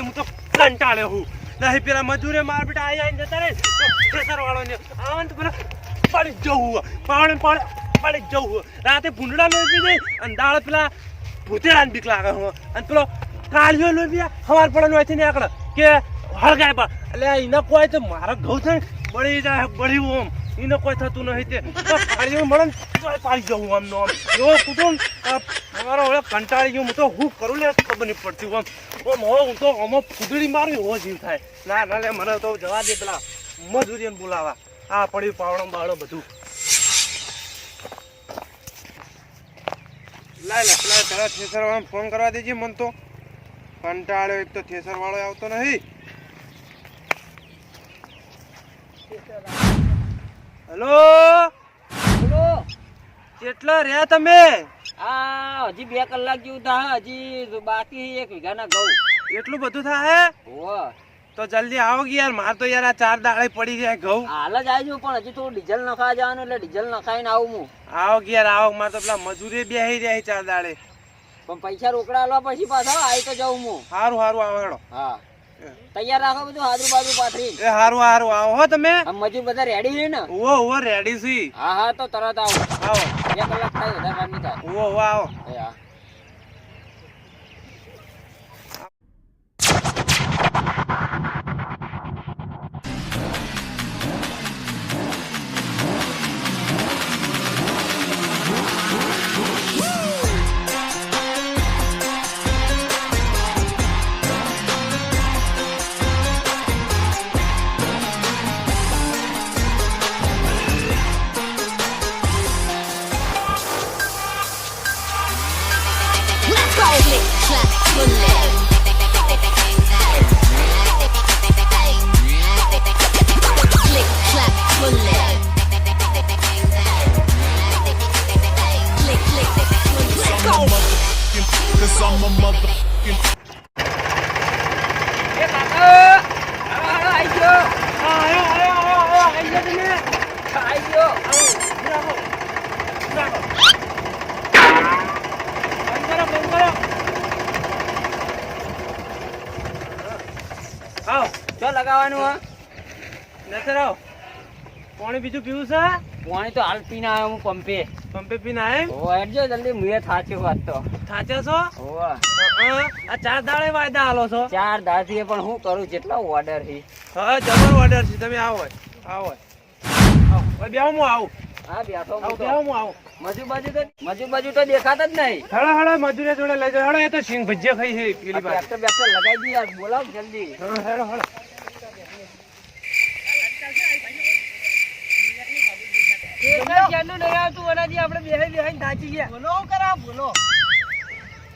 કંટાળ્યો હું નહીં, પેલા મજૂરે માર બેટા આવી આવીને જતા રહે ખેતર વાળો ને આવા તો પેલા પડી જવું પાવડે પાડે પડી જવું રાતે ભૂંડડા લોહી જાય અને દાળ પેલા ભૂતેડાને બીક લાગે હું અને પેલો કાળિયો લોહી પી હોય છે ને આગળ કે હળગાય પણ. એટલે એના કોઈ તો મારા ઘઉં થાય બળી જાય બળી ઓમ એને કોઈ થતું નહીં તે. પાડી મળે પાડી જવું આમ નો એવો કુટુંબ મારો હવે કંટાળી ગયો. હું તો હું કરું લે, ખબર નહીં પડતી આમ ઓમ હો હું તો આમાં ફૂદડી મારું, એવો જીવ થાય. ના ના, લે, મને તો જવા દે પેલા. મજૂરીને બોલાવા. આ પડ્યું પાવડો બાવડો બધું. લાય લે પેલા તારા થેસર ફોન કરવા દેજે મન તો. કંટાળ્યો એક તો થેસર વાળો આવતો નહીં. હેલો? બોલો કેટલા રહ્યા તમે? આ હજી બે કલાક જેવું થાય હજી બાકી એક વીઘાના ઘઉં. એટલું બધું થાય. તો જલ્દી આવો કે યાર માર તો યાર આ ચાર દાડે પડી જાય ઘઉં. હાલ જ આવી પણ હજી થોડું ડીઝલ નખાવા જવાનું એટલે ડીઝલ નખાઈને આવું હું. આવો કે યાર આવો માર તો પેલા મજૂરી બેહી જાય ચાર દાડે. પણ પૈસા રોકડા આલવા પછી પાછા આવી તો જાઉં હું. સારું સારું આવો હેડો. હા. તૈયાર રાખો બધું આજુ બાજુ પાથરી. એ હારું હારું. આવો હો તમે. મજૂર બધા રેડી છે ને? ઓ ઓ રેડી છે. હા હા તો તરત આવો. આવો. બે કલાક થાય વધારે વાર નહીં થાય. ઓ ઓ આવો. એ હા. Click, clack, bullet. Click, clack, bullet. Click, click. Let's go. Cause I'm a motherfucking ચો લગાવવાનું હા. નસર પાણી બીજું પીવું છે? પાણી તો હાલ પીને આવ્યો હું પંપે. પંપે પીને આય ઓ હેડજો જલ્દી મુએ થાચ્યો વાત તો. થાચા છો? ઓ આ ચાર દાડે વાયદા હાલો છો? ચાર દાથી પણ હું કરું જેટલા ઓર્ડર હી હા જબર ઓર્ડર છે તમે આવો આવો આવો. બેહો હું આવું. હા બેઠો હું બેહો હું આવું. મજુ બાજુ તો મજુ બાજુ તો દેખાતા જ નહીં. હળો હળો મજૂરી જોડે લઈ હળો એ તો સિંગ ભજીયા ખાઈ છે પેલી બાજુ.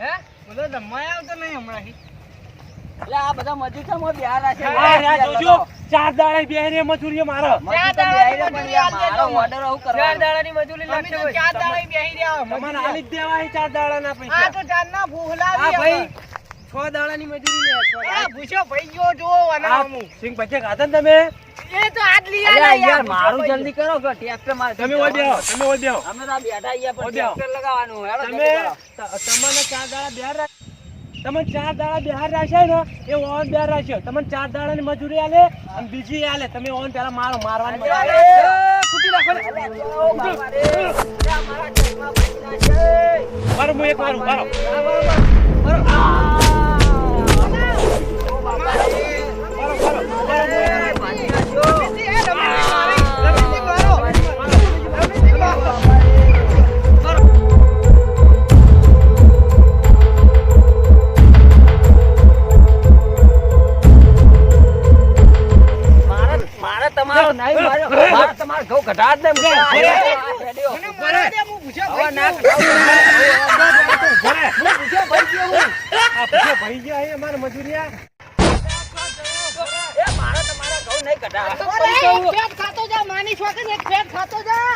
હા એટલે આ બધા મજૂર છે. મોં બિહાર જોજો. ચાર દાડા બે મજૂરી મારો. તો બિહાર પણ યાર મારો ઓર્ડર આલી દેવા ચાર દાડાના પૈસા. હા ભાઈ. છ દાડાની મજૂરી લે છ દાડા. આ સિંગ ભજીયા ખાધા ને તમે આયા યાર મારું જલ્દી કરો કે ટ્રેક્ટર મારે તમે ઓય બેહો તમે ઓય બેહો. અમે તો બેઠા અહીંયા પર ટ્રેક્ટર લગાવવાનું હેડો તમે. ત- તમને ચાર દાડા બિહાર તમને ચાર દાડા બિહાર રાખ્યા ને એ ઓન બિહાર રાખશે તમને ચાર દાડાની મજૂરી આલે અને બીજી આલે. તમે ઓન પેલા મારો મારવાની. એ, ને. મારો. હું એક મારું મારો. મારે ઘટાડ દે. ભાઈ ગયો હું. આ પૂછો ભાઈ ગયા અમારે મજૂરી આ એ મારે તમારા ઘઉં નહીં ઘટાડ.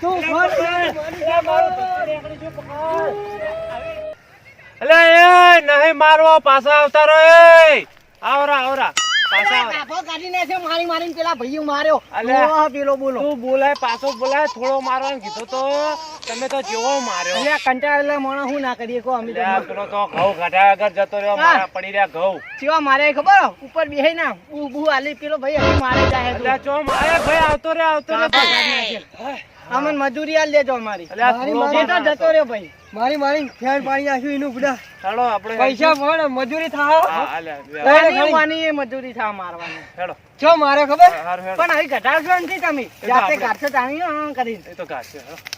તું અલે એ નહીં મારવા પાછા આવતા રહો. આવરા આવરા. પાછા આવરા. મારી મારીને પેલા ભાઈઓ માર્યો. પેલો બોલો તું બોલાય પાછો બોલાય થોડો મારવાનું કીધો તો તમે તો જેવો માર્યો. અલ્યા કંટાળેલા માણસ હું ના કરીએ કો અમે તો. તો ઘઉં ઘટા આગળ જતો રહ્યો મારા પડી રહ્યા ઘઉં. ચેવા મારે ખબર? ઉપર બેહી ના. બુ બુ આલી પેલો ભાઈ હજી મારે જાય તું. ચો મારે ભાઈ આવતો રે આવતો રે. અમને મજૂરી આલ દેજો અમારી મારી તો જતો રહ્યો ભાઈ. મારી મારી ફેર પાણી નાખ્યું એનું બુડા ચાલો આપણે પૈસા પણ મજૂરી વાની એ મજૂરી થા મારવાની. ચાલો છો મારે ખબર? પણ હવે ઘટાડશો નથી તમે. જાતે કાઢશો તાણી કરી. તો ગાશે